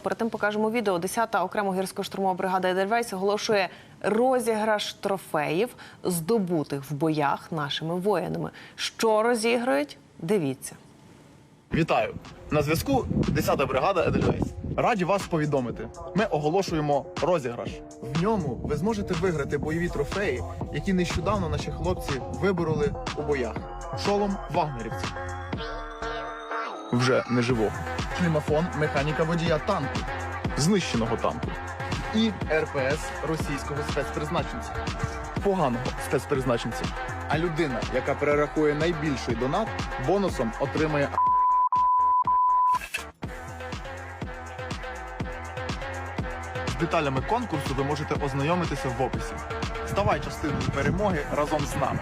Перед тим покажемо відео. 10-та окрема гірсько-штурмова бригада Едельвейс оголошує розіграш трофеїв, здобутих в боях нашими воїнами. Що розіграють? Дивіться. Вітаю! На зв'язку 10-та бригада Едельвейс. Раді вас повідомити. Ми оголошуємо розіграш. В ньому ви зможете виграти бойові трофеї, які нещодавно наші хлопці вибороли у боях. Шолом вагнерівців. Вже неживого. Клімафон механіка водія танку, знищеного танку. І РПС російського спецпризначенця. Поганого спецпризначенця. А людина, яка перерахує найбільший донат, бонусом отримає З деталями конкурсу ви можете ознайомитися в описі. Ставай частиною перемоги разом з нами.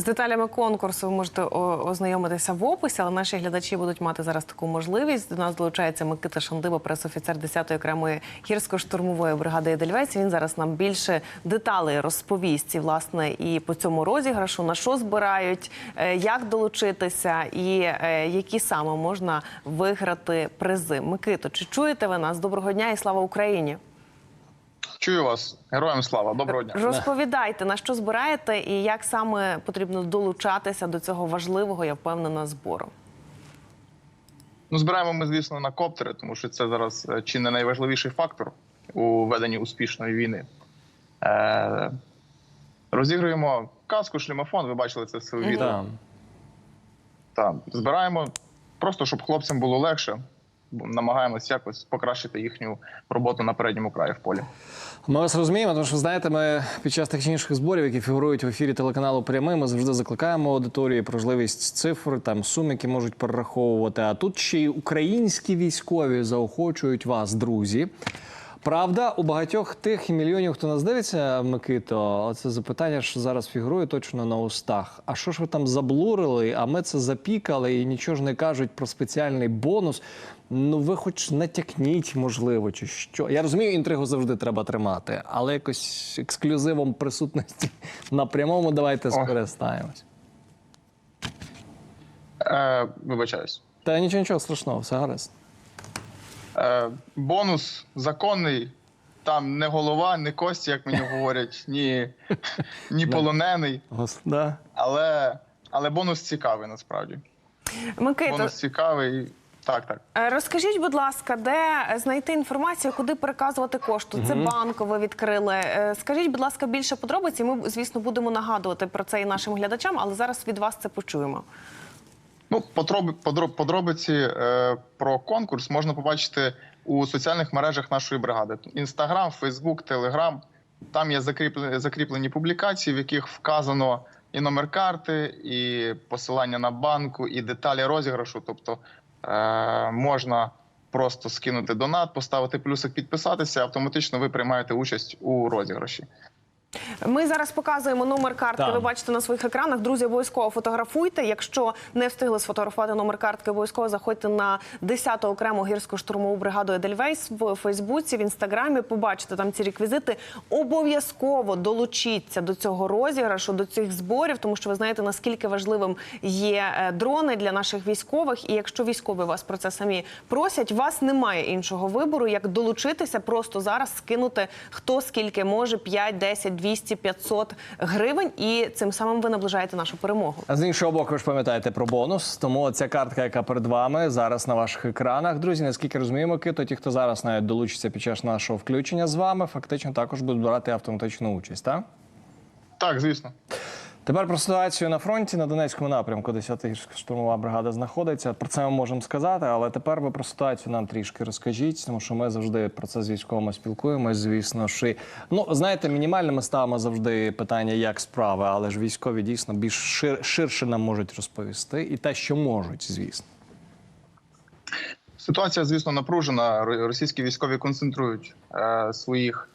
З деталями конкурсу ви можете ознайомитися в описі, але наші глядачі будуть мати зараз таку можливість. До нас долучається Микита Шандиба, пресофіцер 10-ї окремої гірсько-штурмової бригади Едельвейс. Він зараз нам більше деталей розповість і власне і по цьому розіграшу на що збирають, е, як долучитися, і е, які саме можна виграти призи. Микито, чи чуєте ви нас? Доброго дня і слава Україні! Чую вас, героям слава, доброго дня. Розповідайте, на що збираєте і як саме потрібно долучатися до цього важливого, я впевнена, збору. Ну, збираємо ми, звісно, на коптери, тому що це зараз е, чи не найважливіший фактор у веденні успішної війни. Е, розігруємо каску, шлемофон, ви бачили це все у відео. Так, збираємо просто, щоб хлопцям було легше. Намагаємось якось покращити їхню роботу на передньому краї в полі. Ми вас розуміємо, тому що знаєте, ми під час технічних зборів, які фігурують в ефірі телеканалу прямий, ми завжди закликаємо аудиторію про можливість цифр, там сум, які можуть перераховувати. А тут ще й українські військові заохочують вас, друзі. Правда, у багатьох тих мільйонів, хто нас дивиться, Микито, це запитання ж зараз фігурує точно на устах. А що ж ви там заблурили? А ми це запікали і нічого ж не кажуть про спеціальний бонус. Ну, ви хоч натякніть, можливо, чи що. Я розумію, інтригу завжди треба тримати, але якось ексклюзивом присутності на прямому давайте скористаємось. Е, вибачаюсь. Та нічого нічого страшного, все гаразд. Е, бонус законний. Там не голова, не кості, як мені говорять, ні, ні полонений. Але, але бонус цікавий насправді. Микито, Бонус цікавий. Так, так. е, розкажіть, будь ласка, де знайти інформацію, куди переказувати кошти? Це банку ви відкрили. Е, Скажіть, будь ласка, більше подробиць. і Ми, звісно, будемо нагадувати про це і нашим глядачам, але зараз від вас це почуємо. Ну, подробиці е, про конкурс можна побачити у соціальних мережах нашої бригади: Інстаграм, Фейсбук, Телеграм. Там є закріплені, закріплені публікації, в яких вказано і номер карти, і посилання на банку, і деталі розіграшу. Тобто е, можна просто скинути донат, поставити плюсик, підписатися. Автоматично ви приймаєте участь у розіграші. Ми зараз показуємо номер картки. Так. Ви бачите на своїх екранах. Друзі, обов'язково фотографуйте. Якщо не встигли сфотографувати номер картки, обов'язково заходьте на 10-ту окрему гірську штурмову бригаду Едельвейс в Фейсбуці, в інстаграмі. Побачите там ці реквізити. Обов'язково долучіться до цього розіграшу, до цих зборів, тому що ви знаєте наскільки важливим є е, дрони для наших військових. І якщо військові вас про це самі просять, вас немає іншого вибору, як долучитися просто зараз скинути хто скільки може 5, 10, 200, 500 гривень, і цим самим ви наближаєте нашу перемогу. А з іншого боку, ви ж пам'ятаєте про бонус. Тому ця картка, яка перед вами зараз на ваших екранах. Друзі, наскільки розуміємо, Кито, ті, хто зараз навіть долучиться під час нашого включення з вами, фактично також будуть брати автоматичну участь. Так? Так, звісно. Тепер про ситуацію на фронті на Донецькому напрямку, 10-та гірська штурмова бригада знаходиться. Про це ми можемо сказати, але тепер ви про ситуацію нам трішки розкажіть, тому що ми завжди про це з військовими спілкуємось. Звісно, що ну знаєте, мінімальними ставимо завжди питання, як справи, але ж військові дійсно більш шир, ширше нам можуть розповісти, і те, що можуть, звісно. Ситуація, звісно, напружена. Російські військові концентрують е, своїх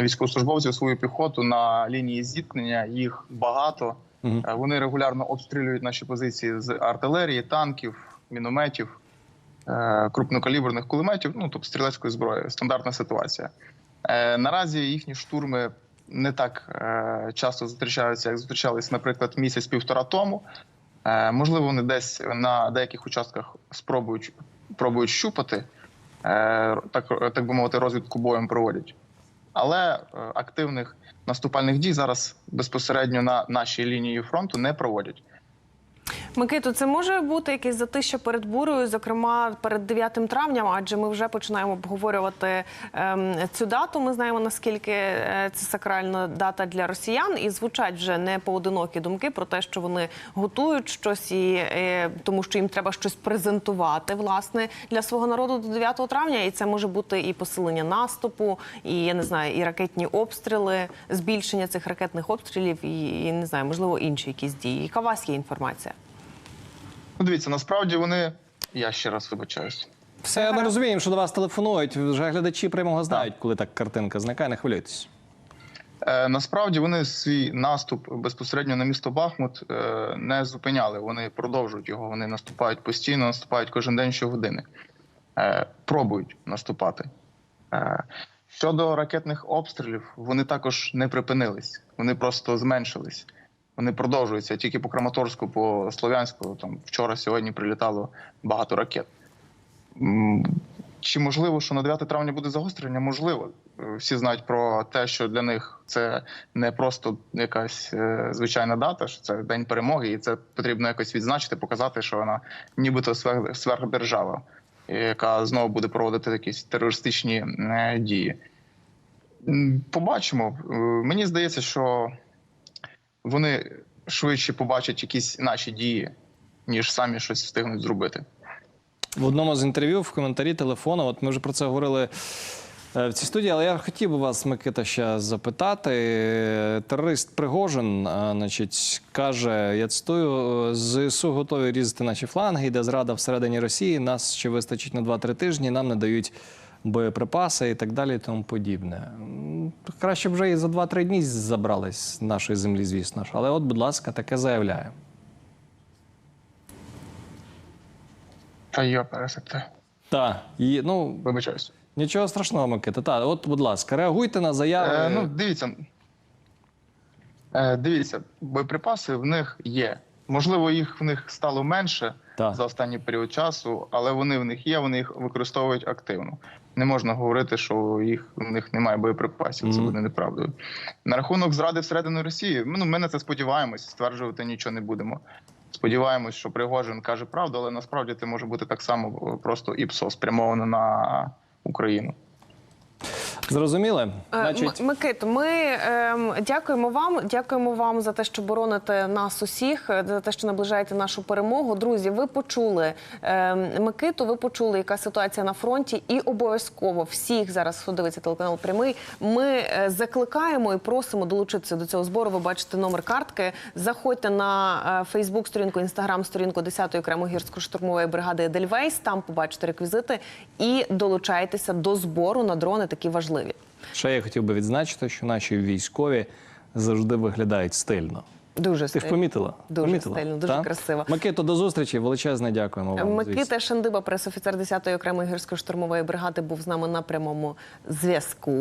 військовослужбовців, свою піхоту на лінії зіткнення. Їх багато. Е, вони регулярно обстрілюють наші позиції з артилерії, танків, мінометів, е, крупнокаліберних кулеметів, ну тобто стрілецької зброї. Стандартна ситуація. Е, Наразі їхні штурми не так часто зустрічаються, як зустрічались, наприклад, місяць-півтора тому. Можливо, вони десь на деяких участках спробують пробують щупати, так, так би мовити, розвідку боєм проводять. Але е, активних наступальних дій зараз безпосередньо на нашій лінії фронту не проводять. Микито, це може бути якесь затища перед бурею, зокрема перед 9 травням, адже ми вже починаємо обговорювати ем, цю дату. Ми знаємо наскільки е, це сакральна дата для росіян, і звучать вже не поодинокі думки про те, що вони готують щось, і е, тому що їм треба щось презентувати власне для свого народу до 9 травня. І це може бути і посилення наступу, і я не знаю, і ракетні обстріли, збільшення цих ракетних обстрілів, і, і не знаю, можливо, інші якісь дії. Яка у вас є інформація? Ну, дивіться, насправді вони. Я ще раз вибачаюсь. Все ми розуміємо, що до вас телефонують. Вже глядачі прямого знають, коли так картинка зникає, не хвилюйтесь. Е, насправді вони свій наступ безпосередньо на місто Бахмут е, не зупиняли. Вони продовжують його. Вони наступають постійно, наступають кожен день щогодини. Е, пробують наступати. Е, щодо ракетних обстрілів, вони також не припинились, вони просто зменшились. Вони продовжуються тільки по Краматорську, по Слов'янську. Там вчора, сьогодні прилітало багато ракет. Чи можливо, що на 9 травня буде загострення? Можливо. Е, Всі знають про те, що для них це не просто якась е, звичайна дата, що це день перемоги, і це потрібно якось відзначити, показати, що вона нібито сверхдержава, яка знову буде проводити якісь терористичні е, дії. Побачимо. Мені здається, що вони швидше побачать якісь наші дії, ніж самі щось встигнуть зробити. В одному з інтерв'ю в коментарі телефону, от ми вже про це говорили е, в цій студії, але я хотів би вас, Микита, ще запитати. Терорист Пригожин, значить, каже: я цитую: ЗСУ готові різати наші фланги, йде зрада всередині Росії. Нас ще вистачить на 2-3 тижні, нам не дають боєприпаси і так далі, і тому подібне. Краще б вже і за 2-3 дні забрались з нашої землі, звісно ж. Але, от, будь ласка, таке заявляє. Та йо, пересекте. Так, і ну Вибачаюсь. Нічого страшного, Микита. Так, от, будь ласка, реагуйте на заяви. Е, ну, дивіться. Е, дивіться, боєприпаси в них є. Можливо, їх в них стало менше Так. за останній період часу, але вони в них є, вони їх використовують активно. Не можна говорити, що їх в них немає боєприпасів. Це буде неправдою. На рахунок зради всередину Росії, ну ми на це сподіваємось, стверджувати нічого не будемо. Сподіваємось, що Пригожин каже правду, але насправді це може бути так само е, просто ІПСО спрямовано на Україну. Зрозуміли? Е, Значить, Микит, ми ем, дякуємо вам. Дякуємо вам за те, що бороните нас усіх, е, за те, що наближаєте нашу перемогу. Друзі, ви почули ем, Микиту, ви почули, яка ситуація на фронті, і обов'язково всіх зараз, хто дивиться телеканал прямий. Ми е, закликаємо і просимо долучитися до цього збору. Ви бачите номер картки. Заходьте на е, Фейсбук сторінку, інстаграм сторінку 10-ї окремо гірсько-штурмової бригади Едельвейс. Там побачите реквізити і долучайтеся до збору на дрони такі важливі. Ще я хотів би відзначити, що наші військові завжди виглядають стильно. Дуже Ти ж помітила? Дуже помітила? стильно, дуже Та? красиво. Микито, до зустрічі. Величезне дякуємо вам. звісно. Микита Шандиба, пресофіцер 10-ї окремої гірсько-штурмової бригади, був з нами на прямому зв'язку.